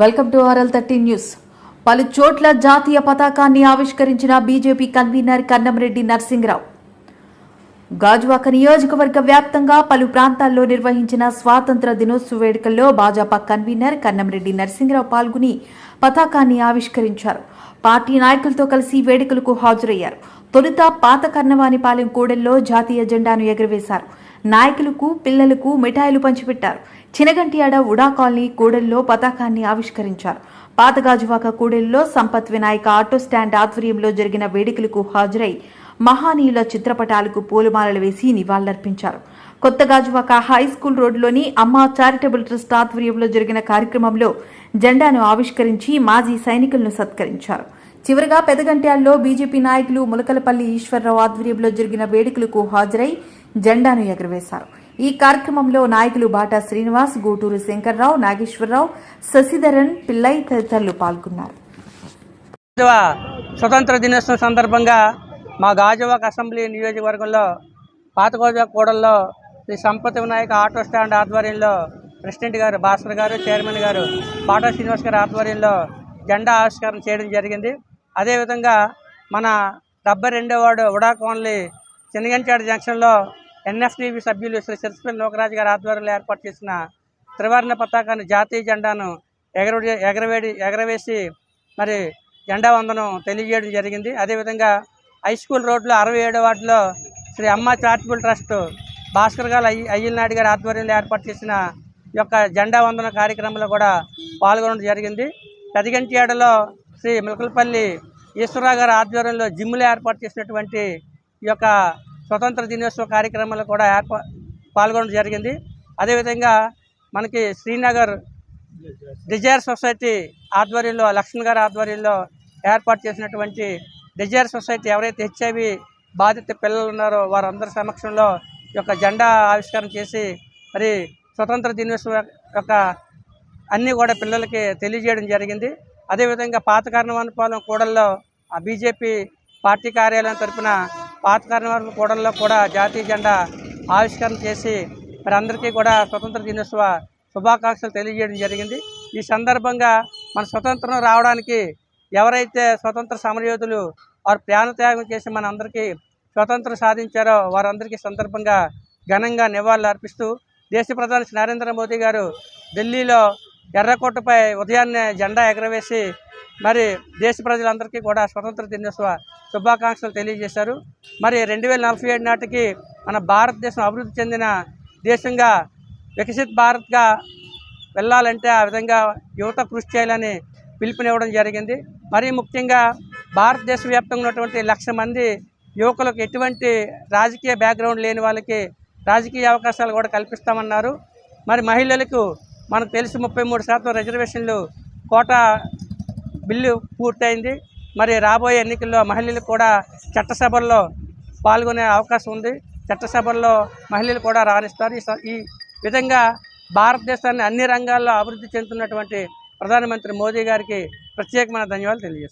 Welcome to RL thirty news. పలు చోట్ల జాతీయ పతాకాన్ని ఆవిష్కరించిన బీజేపీ కన్వీనర్ కన్నంరెడ్డి నర్సింగరావు గాజువాక నియోజకవర్గ వ్యాప్తంగా పలు ప్రాంతాల్లో నిర్వహించిన స్వాతంత్ర దినోత్సవ వేడుకల్లో భాజపా కన్వీనర్ కన్నంరెడ్డి నరసింహరావు పాల్గొని పతాకాన్ని ఆవిష్కరించారు. పార్టీ నాయకులతో కలిసి వేడుకలకు హాజరయ్యారు. తొలుత పాత కర్ణవాణిపాలెం కూడెల్లో జాతీయ జెండాను ఎగురవేశారు. నాయకులకు పిల్లలకు మిఠాయిలు పంచిపెట్టారు. చినగంటియాడ ఉడా కాలనీ కూడెల్లో పతాకాన్ని ఆవిష్కరించారు. పాతగాజువాక కూడెల్లో సంపత్ వినాయక ఆటో స్టాండ్ ఆధ్వర్యంలో జరిగిన వేడుకలకు హాజరై మహానీయుల చిత్రపటాలకు పూలమాలలు వేసి నివాళులర్పించారు. కొత్తగాజువాక హై స్కూల్ రోడ్డులోని అమ్మ చారిటబుల్ ట్రస్ట్ ఆధ్వర్యంలో జరిగిన కార్యక్రమంలో జెండాను ఆవిష్కరించి మాజీ సైనికులను సత్కరించారు. చివరగా పెదగంట్యాల్లో బీజేపీ నాయకులు ములకలపల్లి ఈశ్వరరావు ఆధ్వర్యంలో జరిగిన వేడుకలకు హాజరై జెండాను ఎగరవేశారు. ఈ కార్యక్రమంలో నాయకులు బాటా శ్రీనివాస్ గూటూరు శంకర్రావు నాగేశ్వరరావు శశిధరన్ పిల్లై తదితరులు పాల్గొన్నారు. స్వతంత్ర దినోత్సవం సందర్భంగా మా గాజువాక అసెంబ్లీ నియోజకవర్గంలో పాత గోజాక కూడల్లో శ్రీ సంపత్ వినాయక ఆటో స్టాండ్ ఆధ్వర్యంలో ప్రెసిడెంట్ గారు భాస్కర్ గారు చైర్మన్ గారు పాటా శ్రీనివాస్ గారి ఆధ్వర్యంలో జెండా ఆవిష్కరణ చేయడం జరిగింది. అదేవిధంగా మన డెబ్బై రెండో వార్డు ఉడా కోన్లీ చిన్నగంచాడు జంక్షన్లో ఎన్ఎఫ్టీవీ సభ్యులు శ్రీ సిరిసిపల్లి లోకరాజు గారి ఆధ్వర్యంలో ఏర్పాటు చేసిన త్రివర్ణ పతాకాన్ని జాతీయ జెండాను ఎగర ఎగరవేడి ఎగరవేసి మరి జెండా వందనం తెలియజేయడం జరిగింది. అదేవిధంగా హై స్కూల్ రోడ్లో అరవై ఏడో వార్డులో శ్రీ అమ్మ చారిటబుల్ ట్రస్ట్ భాస్కర్ గారు అయ్యి అయ్యల్ నాయుడు గారి ఆధ్వర్యంలో ఏర్పాటు చేసిన ఈ యొక్క జెండా వందన కార్యక్రమంలో కూడా పాల్గొనడం జరిగింది. పెదగంటియాడలో శ్రీ మిలకలపల్లి ఈశ్వరరావు గారి ఆధ్వర్యంలో జిమ్లో ఏర్పాటు చేసినటువంటి ఈ యొక్క స్వతంత్ర దినోత్సవ కార్యక్రమాలు కూడా ఏర్పా పాల్గొనడం జరిగింది. అదేవిధంగా మనకి శ్రీనగర్ డిజైర్ సొసైటీ ఆధ్వర్యంలో లక్ష్మణ్ గారి ఆధ్వర్యంలో ఏర్పాటు చేసినటువంటి డిజైర్ సొసైటీ ఎవరైతే హెచ్ఐవి బాధిత పిల్లలు ఉన్నారో వారందరి సమక్షంలో యొక్క జెండా ఆవిష్కరణ చేసి మరి స్వతంత్ర దినోత్సవం యొక్క అన్నీ కూడా పిల్లలకి తెలియజేయడం జరిగింది. అదేవిధంగా పాత కారణవానపాలెం కూడల్లో ఆ బీజేపీ పార్టీ కార్యాలయం తరపున పాత కారణవానపాలెం కూడల్లో కూడా జాతీయ జెండా ఆవిష్కరణ చేసి మరి అందరికీ కూడా స్వతంత్ర దినోత్సవ శుభాకాంక్షలు తెలియజేయడం జరిగింది. ఈ సందర్భంగా మన స్వతంత్రం రావడానికి ఎవరైతే స్వతంత్ర సమరయోధులు వారు ప్రాణత్యాగం చేసి మన అందరికీ స్వతంత్రం సాధించారో వారందరికీ సందర్భంగా ఘనంగా నివాళులు అర్పిస్తూ దేశ ప్రధాని శ్రీ నరేంద్ర మోదీ గారు ఢిల్లీలో ఎర్రకోటపై ఉదయాన్నే జెండా ఎగరవేసి మరి దేశ ప్రజలందరికీ కూడా స్వతంత్ర దినోత్సవ శుభాకాంక్షలు తెలియజేశారు. మరి రెండు వేల నలభై ఏడు నాటికి మన భారతదేశం అభివృద్ధి చెందిన దేశంగా వికసిత్ భారత్గా వెళ్ళాలంటే ఆ విధంగా యువత కృషి చేయాలని పిలుపునివ్వడం జరిగింది. మరీ ముఖ్యంగా భారతదేశ వ్యాప్తంగా ఉన్నటువంటి లక్ష మంది యువకులకు ఎటువంటి రాజకీయ బ్యాక్గ్రౌండ్ లేని వాళ్ళకి రాజకీయ అవకాశాలు కూడా కల్పిస్తామన్నారు. మరి మహిళలకు మనకు తెలిసి ముప్పై మూడు శాతం రిజర్వేషన్లు కోటా బిల్లు పూర్తయింది. మరి రాబోయే ఎన్నికల్లో మహిళలు కూడా చట్టసభల్లో పాల్గొనే అవకాశం ఉంది. చట్టసభల్లో మహిళలు కూడా రాణిస్తారు. ఈ స- ఈ విధంగా భారతదేశాన్ని అన్ని రంగాల్లో అభివృద్ధి చెందుతున్నటువంటి ప్రధానమంత్రి మోదీ గారికి ప్రత్యేకమైన ధన్యవాదాలు తెలియజేస్తాను